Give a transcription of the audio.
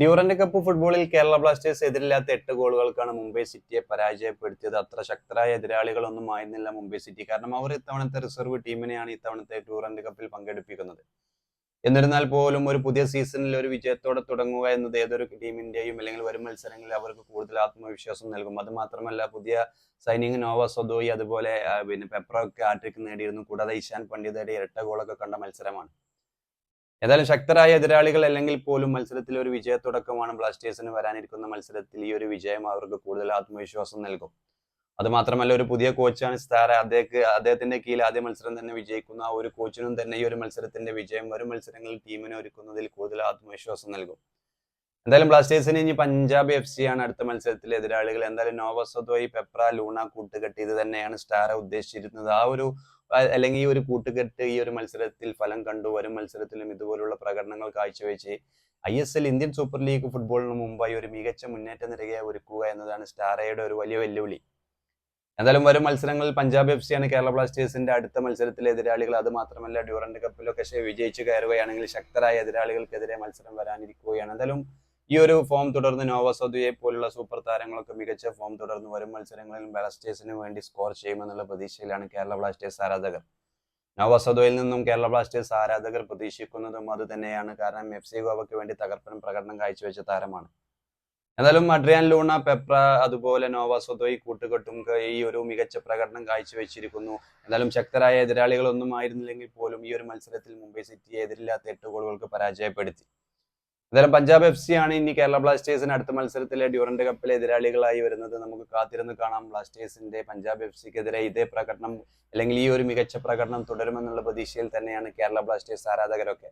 Durand cup ഫുട്ബോളിൽ Kerala Blasters എതിരില്ലാത്ത എട്ട് ഗോളുകൾക്കാണ് മുംബൈ സിറ്റിയെ പരാജയപ്പെടുത്തിയത്. അത്ര ശക്തരായ എതിരാളികളൊന്നും ആയിരുന്നില്ല മുംബൈ സിറ്റി. കാരണം അവർ ഇത്തവണത്തെ റിസർവ് ടീമിനെയാണ് ഇത്തവണത്തെ ഡ്യൂറന്റ് കപ്പിൽ പങ്കെടുപ്പിക്കുന്നത്. എന്നിരുന്നാൽ പോലും ഒരു പുതിയ സീസണിൽ ഒരു വിജയത്തോടെ തുടങ്ങുക എന്നത് ഏതൊരു ടീമിന്റെയും അല്ലെങ്കിൽ വരും മത്സരങ്ങളിൽ അവർക്ക് കൂടുതൽ ആത്മവിശ്വാസം നൽകും. അത് മാത്രമല്ല പുതിയ സൈനിങ് നോവ സൊദോയി അതുപോലെ പിന്നെ പെപ്രൊക്കെ ആട്രിക്ക് നേടിയിരുന്നു. കൂടാതെ ഇഷാൻ പണ്ഡിതയുടെ ഇരട്ട ഗോളൊക്കെ കണ്ട മത്സരമാണ്. ഏതായാലും ശക്തരായ എതിരാളികൾ അല്ലെങ്കിൽ പോലും മത്സരത്തിൽ ഒരു വിജയത്തുടക്കമാണ് ബ്ലാസ്റ്റേഴ്സിന് വരാനിരിക്കുന്ന മത്സരത്തിൽ ഈ ഒരു വിജയം അവർക്ക് കൂടുതൽ ആത്മവിശ്വാസം നൽകും. അതുമാത്രമല്ല ഒരു പുതിയ കോച്ചാണ് സ്റ്റാർ അദ്ദേഹം അദ്ദേഹത്തിന്റെ കീഴിൽ ആദ്യ മത്സരം തന്നെ വിജയിക്കുന്ന ആ ഒരു കോച്ചിനും തന്നെ ഈ ഒരു മത്സരത്തിന്റെ വിജയം വരും മത്സരങ്ങളിൽ ടീമിനെ ഒരുക്കുന്നതിൽ കൂടുതൽ ആത്മവിശ്വാസം നൽകും. എന്തായാലും ബ്ലാസ്റ്റേഴ്സിന് ഇനി പഞ്ചാബ് എഫ് സി ആണ് അടുത്ത മത്സരത്തിലെ എതിരാളികൾ. എന്തായാലും നോവസോദോയി പെപ്ര ലൂണ കൂട്ടുകെട്ട് ഇത് തന്നെയാണ് സ്റ്റാർ ഉദ്ദേശിച്ചിരുന്നത്. ആ ഒരു അല്ലെങ്കിൽ ഈ ഒരു കൂട്ടുകെട്ട് ഈ ഒരു മത്സരത്തിൽ ഫലം കണ്ടു. വരും മത്സരത്തിലും ഇതുപോലുള്ള പ്രകടനങ്ങൾ കാഴ്ചവെച്ച് I S L Indian super league ഫുട്ബോളിന് മുമ്പായി ഒരു മികച്ച മുന്നേറ്റ നിരയെ ഒരുക്കുക എന്നതാണ് സ്റ്റാറയുടെ ഒരു വലിയ വെല്ലുവിളി. എന്തായാലും വരും മത്സരങ്ങളിൽ പഞ്ചാബ് എഫ് സിയാണ് കേരള ബ്ലാസ്റ്റേഴ്സിന്റെ അടുത്ത മത്സരത്തിലെ എതിരാളികൾ. അത് മാത്രമല്ല ഡ്യൂറന്റ് കപ്പിലൊക്കെ വിജയിച്ചു കയറുകയാണെങ്കിൽ ശക്തരായ എതിരാളികൾക്കെതിരെ മത്സരം വരാനിരിക്കുകയാണ്. എന്തായാലും ഈ ഒരു ഫോം തുടർന്ന് നോവസോദുയെ പോലുള്ള സൂപ്പർ താരങ്ങളൊക്കെ മികച്ച ഫോം തുടർന്ന് വരും മത്സരങ്ങളിൽ ബ്ലാസ്റ്റേഴ്സിന് വേണ്ടി സ്കോർ ചെയ്യുമെന്നുള്ള പ്രതീക്ഷയിലാണ് കേരള ബ്ലാസ്റ്റേഴ്സ് ആരാധകർ. നോവസോദോയിൽ നിന്നും കേരള ബ്ലാസ്റ്റേഴ്സ് ആരാധകർ പ്രതീക്ഷിക്കുന്നതും അത് തന്നെയാണ്. കാരണം എഫ് സി ഗോവയ്ക്ക് വേണ്ടി തകർപ്പൻ പ്രകടനം കാഴ്ചവെച്ച താരമാണ്. എന്നാലും അഡ്രിയാൻ ലൂണ പെപ്ര അതുപോലെ നോവാസോദോയി കൂട്ടുകെട്ടും ഈ ഒരു മികച്ച പ്രകടനം കാഴ്ചവെച്ചിരിക്കുന്നു. എന്നാലും ശക്തരായ എതിരാളികളൊന്നും ആയിരുന്നില്ലെങ്കിൽ പോലും ഈ ഒരു മത്സരത്തിൽ മുംബൈ സിറ്റിയെ എതിരില്ലാത്ത എട്ട് ഗോളുകൾക്ക് പരാജയപ്പെടുത്തി. എന്തായാലും പഞ്ചാബ് എഫ് സി ആണ് ഇനി കേരള ബ്ലാസ്റ്റേഴ്സിന് അടുത്ത മത്സരത്തിലെ ഡ്യൂറന്റ് കപ്പിലെ എതിരാളികളായി വരുന്നത്. നമുക്ക് കാത്തിരുന്ന് കാണാം ബ്ലാസ്റ്റേഴ്സിന്റെ പഞ്ചാബ് എഫ് സിക്കെതിരെ ഇതേ പ്രകടനം അല്ലെങ്കിൽ ഈ ഒരു മികച്ച പ്രകടനം തുടരുമെന്നുള്ള പ്രതീക്ഷയിൽ തന്നെയാണ് കേരള ബ്ലാസ്റ്റേഴ്സ് ആരാധകരൊക്കെ.